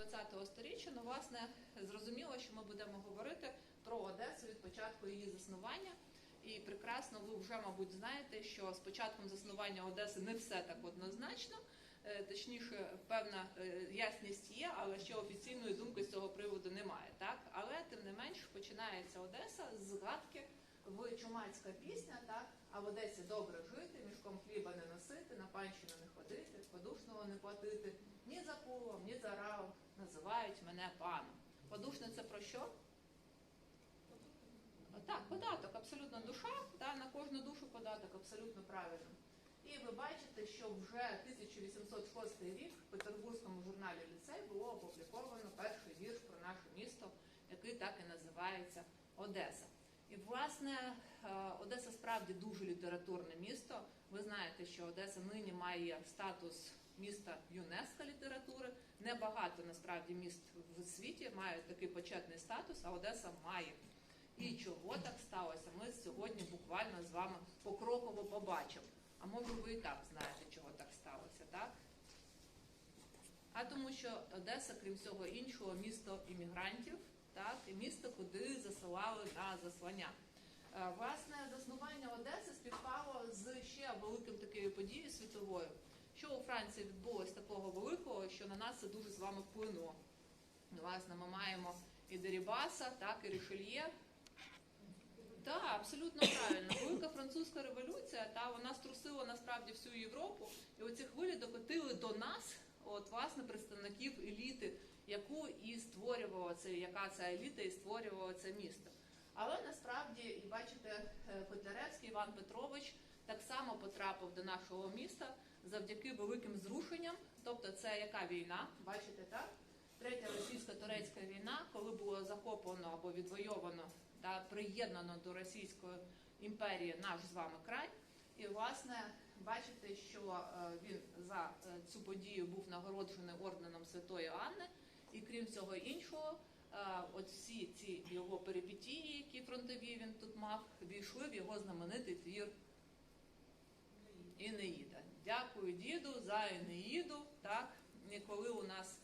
20-го сторіччя, ну, власне, зрозуміло, що ми будемо говорити про Одесу від початку її заснування. І прекрасно ви вже, мабуть, знаєте, що з початком заснування Одеси не все так однозначно. Е, Точніше, певна е, ясність є, але ще офіційної думки з цього приводу немає. Так, але тим не менш починається Одеса з згадки в чумацька пісня, так а в Одесі добре жити, мішком хліба не носити, на панщину не ходити, подушного не платити. Ні за полом, ні за равом називають мене паном. Подушне це про що? Так, податок, абсолютно душа, та, на кожну душу податок, абсолютно правильно. І ви бачите, що вже 1806 рік в Петербурзькому журналі ліцей було опубліковано перший вірш про наше місто, який так і називається Одеса. І власне е, Одеса справді дуже літературне місто. Ви знаєте, що Одеса нині має статус міста ЮНЕСКО літератури. Небагато насправді міст в світі мають такий почетний статус, а Одеса має. І чого так сталося? Ми сьогодні буквально з вами покроково побачимо. А може ви і так знаєте, чого так сталося, так? А тому що Одеса, крім всього іншого, місто іммігрантів, так, і місто, куди засилали на заслання. Е, Власне, заснування Одеси співпало з ще великим такою подією світовою. Що у Франції відбулось такого великого, що на нас це дуже з вами вплинуло. Власне, ми маємо і Дерібаса, так, і Рішельє, так, абсолютно правильно. Велика французька революція, та вона струсила насправді всю Європу, і оці хвилі докотили до нас, от власне представників еліти, яку і створювала це, яка ця еліта і створювала це місто. Але насправді, і бачите, е, Котляревський Іван Петрович так само потрапив до нашого міста завдяки великим зрушенням. Тобто, це яка війна? Бачите, так? Третя російсько-турецька війна, коли було захоплено або відвойовано та приєднано до Російської імперії наш з вами край. І власне бачите, що е, він за е, цю подію був нагороджений орденом Святої Анни, і крім всього іншого, е, от всі ці його перипетії, які фронтові він тут мав, війшли в його знаменитий твір Інеїда. Дякую діду за Інеїду. Так, коли у нас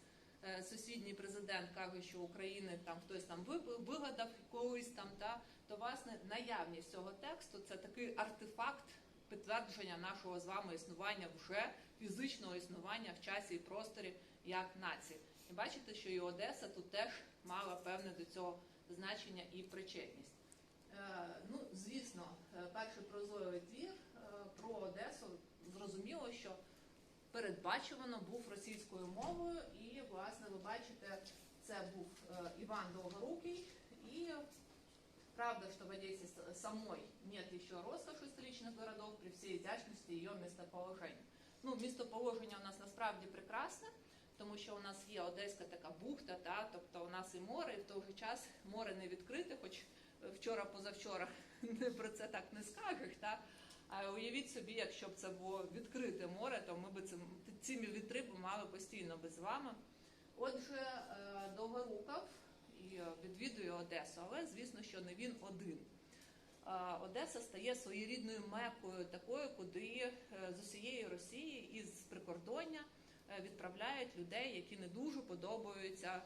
е, сусідній президент каже, що України там хтось там вигадав колись там, та то власне наявність цього тексту це такий артефакт підтвердження нашого з вами існування вже фізичного існування в часі і просторі як нації. І бачите, що і Одеса тут теж мала певне до цього значення і причетність. Е, Ну, звісно, е, перший прозорий твір про Одесу зрозуміло, що передбачувано був російською мовою, і власне ви бачите, це був е, Іван Довгорукий, і правда, что в Одессе с- самой нет еще роскоши столичных городов при всей изящности ее местоположения. Ну, містоположення у нас насправді прекрасне, тому що у нас є одеська така бухта, та, тобто у нас і море, і в той же час море не відкрите, хоч вчора-позавчора про це так не скажеш. Та? А уявіть собі, якщо б це було відкрите море, то ми б ці вітри мали постійно без вами. Отже, е, Довгоруков і е, відвідує Одесу, але звісно, що не він один. Е, Одеса стає своєрідною мекою такою, куди з усієї Росії із прикордоння е, відправляють людей, які не дуже подобаються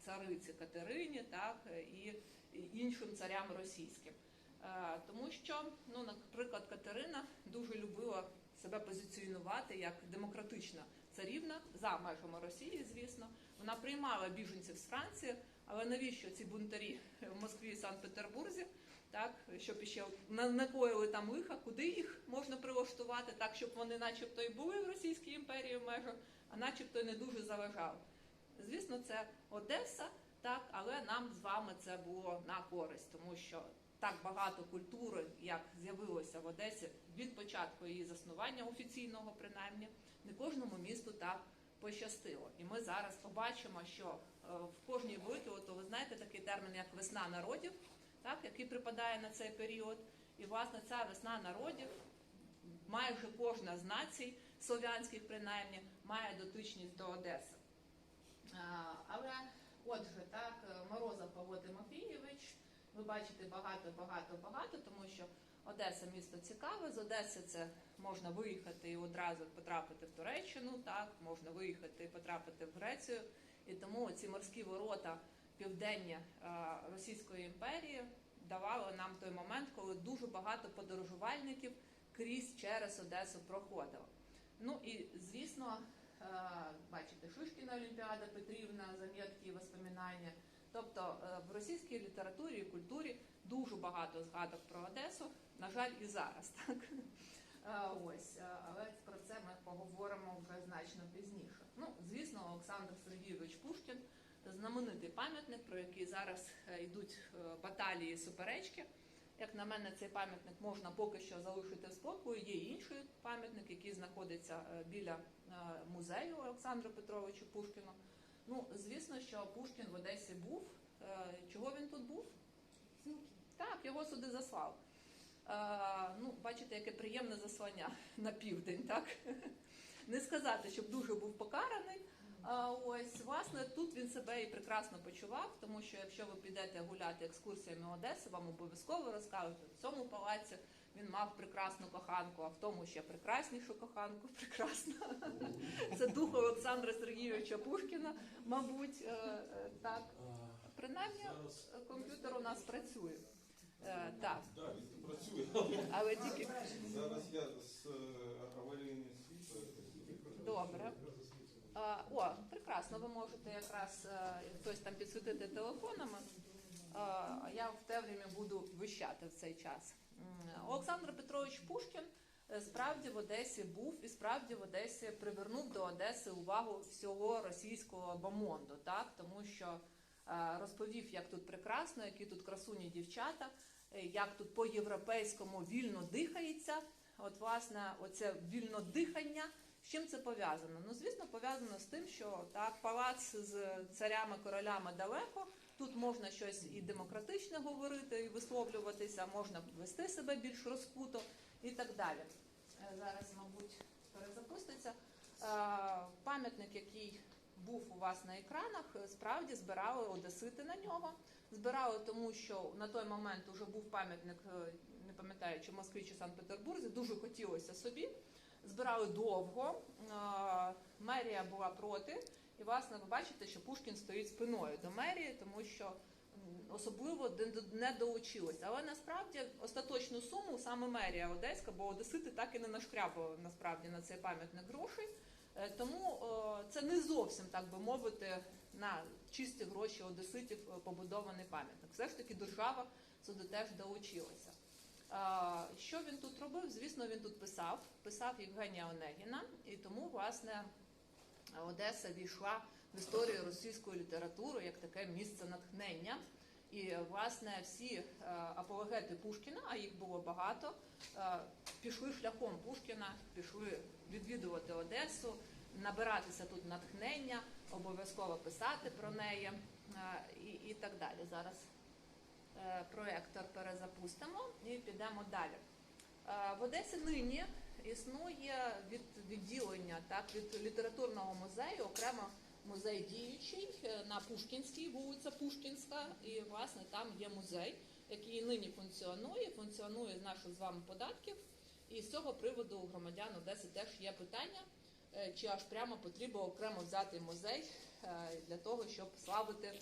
цариці Катерині, так і і іншим царям російським. Е, Тому що, ну, наприклад, Катерина дуже любила себе позиціонувати як демократична царівна за межами Росії, звісно. Вона приймала біженців з Франції, але навіщо ці бунтарі в Москві і Санкт-Петербурзі, так щоб на- накоїли там лиха, куди їх можна прилаштувати, так щоб вони, начебто, і були в Російській імперії в межах, а начебто не дуже заважали. Звісно, це Одеса, так, але нам з вами це було на користь, тому що так багато культури, як з'явилося в Одесі від початку її заснування офіційного, принаймні, не кожному місту так пощастило. І ми зараз побачимо, що е, в кожній великій, от ви знаєте такий термін, як весна народів, так, який припадає на цей період. І власне ця весна народів майже кожна з націй, слов'янських принаймні, має дотичність до Одеси. Але отже, так, е, Морозов Павло Тимофійович, ви бачите багато, багато, багато, тому що Одеса місто цікаве. З Одеси це можна виїхати і одразу потрапити в Туреччину, так, можна виїхати і потрапити в Грецію І тому ці морські ворота південні е, Російської імперії давали нам той момент, коли дуже багато подорожувальників крізь через Одесу проходило. Ну і звісно, е, бачите, Шишкіна Олімпіада Петрівна, замітки і воспоминання. Тобто е, в російській літературі і культурі дуже багато згадок про Одесу. На жаль, і зараз так. Е, Ось, е, але про це ми поговоримо вже значно пізніше. Ну, звісно, Олександр Сергійович Пушкін знаменитий пам'ятник, про який зараз йдуть баталії, суперечки. Як на мене, цей пам'ятник можна поки що залишити в спокою. Є інший пам'ятник, який знаходиться біля музею Олександру Петровичу Пушкіну. Ну, звісно, що Пушкін в Одесі був. Е, Чого він тут був? Так, його сюди заслав. Е, ну, бачите, яке приємне заслання на південь, так? Не сказати, щоб дуже був покараний. Ось власне тут він себе і прекрасно почував, тому що якщо ви підете гуляти екскурсіями Одеси, вам обов'язково розкажуть, в цьому палаці він мав прекрасну коханку, а в тому ще прекраснішу коханку. Прекрасна. Це дух Олександра Сергійовича Пушкіна, мабуть, е, е, так. Принаймні, комп'ютер у нас працює. Е, Так, да, він працює, але тільки зараз я з е, аварійним світлом. Добре. О, прекрасно, ви можете якраз е, хтось там підсвітити телефонами. Я в темряві буду вищати в цей час. Олександр Петрович Пушкін е, справді в Одесі був і справді в Одесі привернув до Одеси увагу всього російського бомонду, так тому що е, розповів, як тут прекрасно, які тут красуні дівчата, як тут по-європейському вільно дихається. От, власне, оце вільно дихання. З чим це пов'язано? Ну, звісно, пов'язано з тим, що так, палац з царями, королями далеко. Тут можна щось і демократичне говорити, і висловлюватися, можна вести себе більш розкуто і так далі. Е, Зараз, мабуть, перезапуститься. Е, Пам'ятник, який був у вас на екранах, справді збирали одесити на нього. Збирали тому, що на той момент вже був пам'ятник, е, не пам'ятаю, чи в Москві, чи Санкт-Петербурзі, дуже хотілося собі збирали довго. Мерія була проти. І, власне, ви бачите, що Пушкін стоїть спиною до мерії, тому що особливо не до- не долучилося. Але насправді остаточну суму саме мерія Одеська, бо Одесити так і не нашкрябали насправді на цей пам'ятник грошей. Е, Тому це не зовсім, так би мовити, на чисті гроші одеситів е, побудований пам'ятник. Все ж таки держава сюди теж долучилася. Що він тут робив? Звісно, він тут писав, писав Євгенія Онегіна, і тому, власне, Одеса війшла в історію російської літератури як таке місце натхнення. І, власне, всі е, апологети Пушкіна, а їх було багато, е, пішли шляхом Пушкіна, пішли відвідувати Одесу, набиратися тут натхнення, обов'язково писати про неї е, і, і так далі. Зараз е, проектор перезапустимо і підемо далі. Е, В Одесі нині існує від відділення так від літературного музею, окремо музей діючий е, на Пушкінській, вулиця Пушкінська, і власне там є музей, який нині функціонує, функціонує з наших з вами податків. І з цього приводу у громадян Одеси теж є питання, чи аж прямо потрібно окремо взяти музей для того, щоб славити